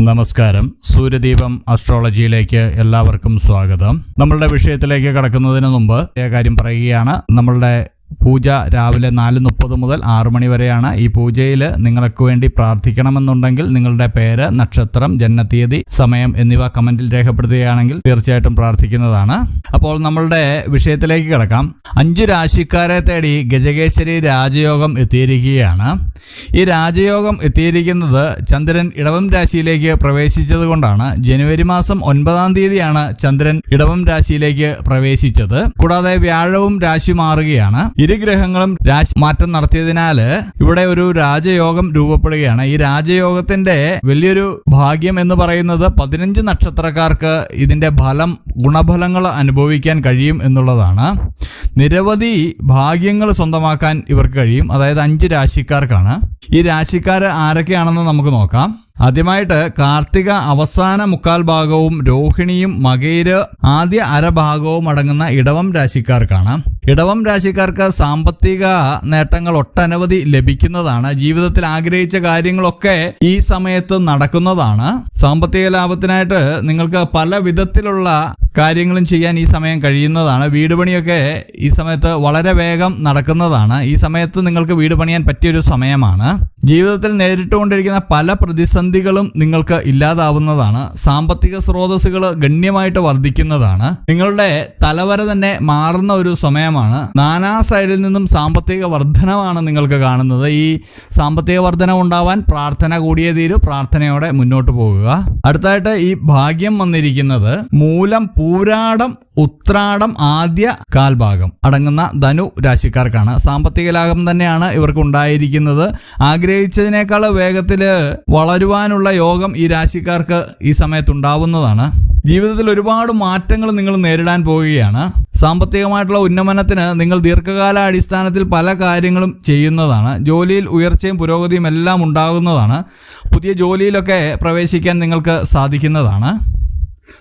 നമസ്കാരം. സൂര്യദീപം അസ്ട്രോളജിയിലേക്ക് എല്ലാവർക്കും സ്വാഗതം. നമ്മളുടെ വിഷയത്തിലേക്ക് കടക്കുന്നതിന് മുമ്പ് കാര്യം പറയുകയാണ്. നമ്മളുടെ പൂജ രാവിലെ നാല് മുപ്പത് മുതൽ ആറ് മണി വരെയാണ്. ഈ പൂജയിൽ നിങ്ങൾക്ക് വേണ്ടി പ്രാർത്ഥിക്കണമെന്നുണ്ടെങ്കിൽ നിങ്ങളുടെ പേര് നക്ഷത്രം ജന്മതീയതി സമയം എന്നിവ കമന്റിൽ രേഖപ്പെടുത്തുകയാണെങ്കിൽ തീർച്ചയായിട്ടും പ്രാർത്ഥിക്കുന്നതാണ്. അപ്പോൾ നമ്മളുടെ വിഷയത്തിലേക്ക് കിടക്കാം. അഞ്ചു രാശിക്കാരെ തേടി ഗജകേശ്വരി രാജയോഗം എത്തിയിരിക്കുകയാണ്. ഈ രാജയോഗം എത്തിയിരിക്കുന്നത് ചന്ദ്രൻ ഇടവം രാശിയിലേക്ക് പ്രവേശിച്ചതുകൊണ്ടാണ്. ജനുവരി മാസം ഒൻപതാം തീയതിയാണ് ചന്ദ്രൻ ഇടവം രാശിയിലേക്ക് പ്രവേശിച്ചത്. കൂടാതെ വ്യാഴവും രാശി മാറുകയാണ്. ഇരു ഗ്രഹങ്ങളും രാശി മാറ്റം നടത്തിയതിനാൽ ഇവിടെ ഒരു രാജയോഗം രൂപപ്പെടുകയാണ്. ഈ രാജയോഗത്തിന്റെ വലിയൊരു ഭാഗ്യം എന്ന് പറയുന്നത് പതിനഞ്ച് നക്ഷത്രക്കാർക്ക് ഇതിന്റെ ഫലം ഗുണഫലങ്ങൾ അനുഭവിക്കാൻ കഴിയും എന്നുള്ളതാണ്. നിരവധി ഭാഗ്യങ്ങൾ സ്വന്തമാക്കാൻ ഇവർക്ക് കഴിയും. അതായത് അഞ്ച് രാശിക്കാർക്കാണ്. ഈ രാശിക്കാർ ആരൊക്കെയാണെന്ന് നമുക്ക് നോക്കാം. ആദ്യമായിട്ട് കാർത്തിക അവസാന മുക്കാൽ ഭാഗവും രോഹിണിയും മകയിര് ആദ്യ അരഭാഗവും അടങ്ങുന്ന ഇടവം രാശിക്കാർക്കാണ്. ഇടവം രാശിക്കാർക്ക് സാമ്പത്തിക നേട്ടങ്ങൾ ഒട്ടനവധി ലഭിക്കുന്നതാണ്. ജീവിതത്തിൽ ആഗ്രഹിച്ച കാര്യങ്ങളൊക്കെ ഈ സമയത്ത് നടക്കുന്നതാണ്. സാമ്പത്തിക ലാഭത്തിനായിട്ട് നിങ്ങൾക്ക് പല വിധത്തിലുള്ള കാര്യങ്ങളും ചെയ്യാൻ ഈ സമയം കഴിയുന്നതാണ്. വീട് പണിയൊക്കെ ഈ സമയത്ത് വളരെ വേഗം നടക്കുന്നതാണ്. ഈ സമയത്ത് നിങ്ങൾക്ക് വീട് പണിയാൻ പറ്റിയൊരു സമയമാണ്. ജീവിതത്തിൽ നേരിട്ടുകൊണ്ടിരിക്കുന്ന പല പ്രതിസന്ധികളും നിങ്ങൾക്ക് ഇല്ലാതാവുന്നതാണ്. സാമ്പത്തിക സ്രോതസ്സുകൾ ഗണ്യമായിട്ട് വർദ്ധിക്കുന്നതാണ്. നിങ്ങളുടെ തലവര തന്നെ മാറുന്ന ഒരു സമയമാണ്. നാനാ സൈഡിൽ നിന്നും സാമ്പത്തിക വർധനമാണ് നിങ്ങൾക്ക് കാണുന്നത്. ഈ സാമ്പത്തിക വർധന ഉണ്ടാവാൻ പ്രാർത്ഥന കൂടിയേ തീരു. പ്രാർത്ഥനയോടെ മുന്നോട്ട് പോകുക. അടുത്തായിട്ട് ഈ ഭാഗ്യം വന്നിരിക്കുന്നത് മൂലം പൂരാടം ഉത്രാടം ആദ്യ കാൽഭാഗം അടങ്ങുന്ന ധനു രാശിക്കാർക്കാണ്. സാമ്പത്തിക ലാഭം തന്നെയാണ് ഇവർക്ക് ഉണ്ടായിരിക്കുന്നത്. ആഗ്രഹിച്ചതിനേക്കാൾ വേഗത്തിൽ വളരുവാനുള്ള യോഗം ഈ രാശിക്കാർക്ക് ഈ സമയത്ത് ഉണ്ടാവുന്നതാണ് ജീവിതത്തിൽ ഒരുപാട് മാറ്റങ്ങൾ നിങ്ങൾ നേരിടാൻ പോവുകയാണ്. സാമ്പത്തികമായിട്ടുള്ള ഉന്നമനത്തിന് നിങ്ങൾ ദീർഘകാല അടിസ്ഥാനത്തിൽ പല കാര്യങ്ങളും ചെയ്യുന്നതാണ്. ജോലിയിൽ ഉയർച്ചയും പുരോഗതിയും എല്ലാം ഉണ്ടാകുന്നതാണ്. പുതിയ ജോലിയിലൊക്കെ പ്രവേശിക്കാൻ നിങ്ങൾക്ക് സാധിക്കുന്നതാണ്.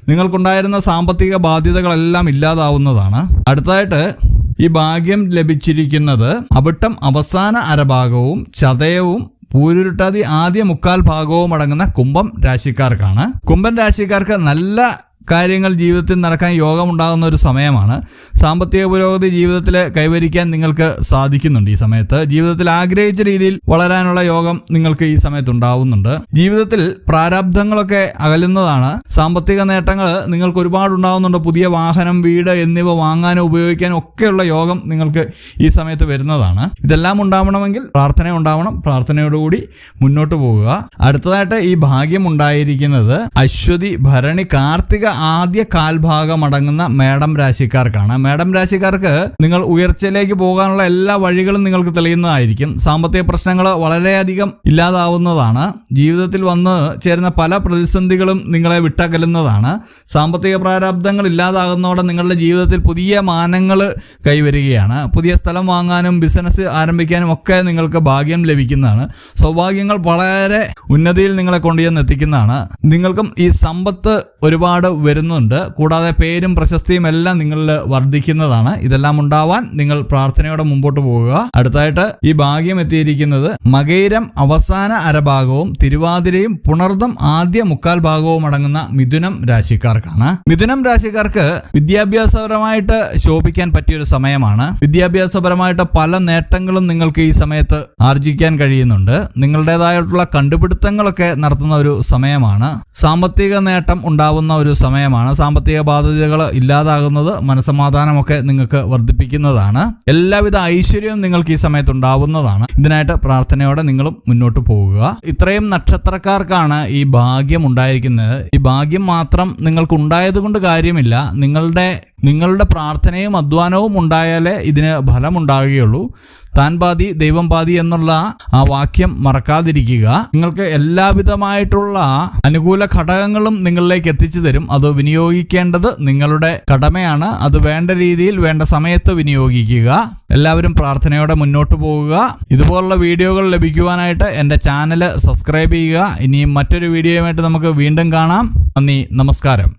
നിങ്ങൾക്കുണ്ടായിരുന്ന സാമ്പത്തിക ബാധ്യതകളെല്ലാം ഇല്ലാതാവുന്നതാണ്. അടുത്തതായിട്ട് ഈ ഭാഗ്യം ലഭിച്ചിരിക്കുന്നത് അവിട്ടം അവസാന അരഭാഗവും ചതയവും പൂരുരുട്ടാതി ആദ്യ മുക്കാൽ ഭാഗവും അടങ്ങുന്ന കുംഭം രാശിക്കാർക്കാണ്. കുംഭൻ രാശിക്കാർക്ക് നല്ല കാര്യങ്ങൾ ജീവിതത്തിൽ നടക്കാൻ യോഗമുണ്ടാകുന്ന ഒരു സമയമാണ്. സാമ്പത്തിക പുരോഗതി ജീവിതത്തിൽ കൈവരിക്കാൻ നിങ്ങൾക്ക് സാധിക്കുന്നുണ്ട് ഈ സമയത്ത്. ജീവിതത്തിൽ ആഗ്രഹിച്ച രീതിയിൽ വളരാനുള്ള യോഗം നിങ്ങൾക്ക് ഈ സമയത്ത് ഉണ്ടാവുന്നുണ്ട്. ജീവിതത്തിൽ പ്രാരാബ്ധങ്ങളൊക്കെ അകലുന്നതാണ്. സാമ്പത്തിക നേട്ടങ്ങൾ നിങ്ങൾക്ക് ഒരുപാട് ഉണ്ടാവുന്നുണ്ട്. പുതിയ വാഹനം വീട് എന്നിവ വാങ്ങാനും ഉപയോഗിക്കാനും ഒക്കെയുള്ള യോഗം നിങ്ങൾക്ക് ഈ സമയത്ത് വരുന്നതാണ്. ഇതെല്ലാം ഉണ്ടാവണമെങ്കിൽ പ്രാർത്ഥന ഉണ്ടാവണം. പ്രാർത്ഥനയോടുകൂടി മുന്നോട്ട് പോകുക അടുത്തതായിട്ട് ഈ ഭാഗ്യം ഉണ്ടായിരിക്കുന്നത് അശ്വതി ഭരണി കാർത്തിക ആദ്യ കാൽഭാഗം അടങ്ങുന്ന മേടം രാശിക്കാർക്കാണ്. മേടം രാശിക്കാർക്ക് നിങ്ങൾ ഉയർച്ചയിലേക്ക് പോകാനുള്ള എല്ലാ വഴികളും നിങ്ങൾക്ക് തെളിയുന്നതായിരിക്കും. സാമ്പത്തിക പ്രശ്നങ്ങൾ വളരെയധികം ഇല്ലാതാവുന്നതാണ്. ജീവിതത്തിൽ വന്ന് ചേരുന്ന പല പ്രതിസന്ധികളും നിങ്ങളെ വിട്ടകലുന്നതാണ്. സാമ്പത്തിക പ്രാരാബ്ദങ്ങൾ ഇല്ലാതാകുന്നതോടെ നിങ്ങളുടെ ജീവിതത്തിൽ പുതിയ മാനങ്ങൾ കൈവരികയാണ്. പുതിയ സ്ഥലം വാങ്ങാനും ബിസിനസ് ആരംഭിക്കാനും ഒക്കെ നിങ്ങൾക്ക് ഭാഗ്യം ലഭിക്കുന്നതാണ്. സൗഭാഗ്യങ്ങൾ വളരെ ഉന്നതിയിൽ നിങ്ങളെ കൊണ്ടുചെന്ന് എത്തിക്കുന്നതാണ് നിങ്ങൾക്കും ഈ സമ്പത്ത് ഒരുപാട് വരുന്നുണ്ട്. കൂടാതെ പേരും പ്രശസ്തിയും എല്ലാം നിങ്ങളിൽ വർദ്ധിക്കുന്നതാണ്. ഇതെല്ലാം ഉണ്ടാവാൻ നിങ്ങൾ പ്രാർത്ഥനയോടെ മുമ്പോട്ട് പോവുക അടുത്തായിട്ട് ഈ ഭാഗ്യം എത്തിയിരിക്കുന്നത് മകൈരം അവസാന അരഭാഗവും തിരുവാതിരയും പുണർദം ആദ്യ മുക്കാൽ ഭാഗവും അടങ്ങുന്ന മിഥുനം രാശിക്കാർക്കാണ്. മിഥുനം രാശിക്കാർക്ക് വിദ്യാഭ്യാസപരമായിട്ട് ശോഭിക്കാൻ പറ്റിയൊരു സമയമാണ്. വിദ്യാഭ്യാസപരമായിട്ട് പല നേട്ടങ്ങളും നിങ്ങൾക്ക് ഈ സമയത്ത് ആർജിക്കാൻ കഴിയുന്നുണ്ട്. നിങ്ങളുടേതായിട്ടുള്ള കണ്ടുപിടുത്തങ്ങളൊക്കെ നടത്തുന്ന ഒരു സമയമാണ്. സാമ്പത്തിക നേട്ടം ഉണ്ടാവുന്ന ഒരു സമയമാണ് സാമ്പത്തിക ബാധ്യതകൾ ഇല്ലാതാകുന്നത് മനസമാധാനമൊക്കെ നിങ്ങൾക്ക് വർദ്ധിപ്പിക്കുന്നതാണ്. എല്ലാവിധ ഐശ്വര്യവും നിങ്ങൾക്ക് ഈ സമയത്ത് ഉണ്ടാവുന്നതാണ് ഇതിനായിട്ട് പ്രാർത്ഥനയോടെ നിങ്ങളും മുന്നോട്ട് പോകുക. ഇത്രയും നക്ഷത്രക്കാർക്കാണ് ഈ ഭാഗ്യം ഉണ്ടായിരിക്കുന്നത്. ഈ ഭാഗ്യം മാത്രം നിങ്ങൾക്ക് ഉണ്ടായത് കൊണ്ട് കാര്യമില്ല. നിങ്ങളുടെ നിങ്ങളുടെ പ്രാർത്ഥനയും അധ്വാനവും ഉണ്ടായാലേ ഇതിന് ഫലമുണ്ടാകുകയുള്ളൂ. താൻ പാതി ദൈവം പാതി എന്നുള്ള ആ വാക്യം മറക്കാതിരിക്കുക. നിങ്ങൾക്ക് എല്ലാവിധമായിട്ടുള്ള അനുകൂല ഘടകങ്ങളും നിങ്ങളിലേക്ക് എത്തിച്ചു തരും. അത് വിനിയോഗിക്കേണ്ടത് നിങ്ങളുടെ കടമയാണ്. അത് വേണ്ട രീതിയിൽ വേണ്ട സമയത്ത് വിനിയോഗിക്കുക. എല്ലാവരും പ്രാർത്ഥനയോടെ മുന്നോട്ട് പോകുക. ഇതുപോലുള്ള വീഡിയോകൾ ലഭിക്കുവാനായിട്ട് എന്റെ ചാനൽ സബ്സ്ക്രൈബ് ചെയ്യുക. ഇനിയും മറ്റൊരു വീഡിയോയുമായിട്ട് നമുക്ക് വീണ്ടും കാണാം. നന്ദി നമസ്കാരം.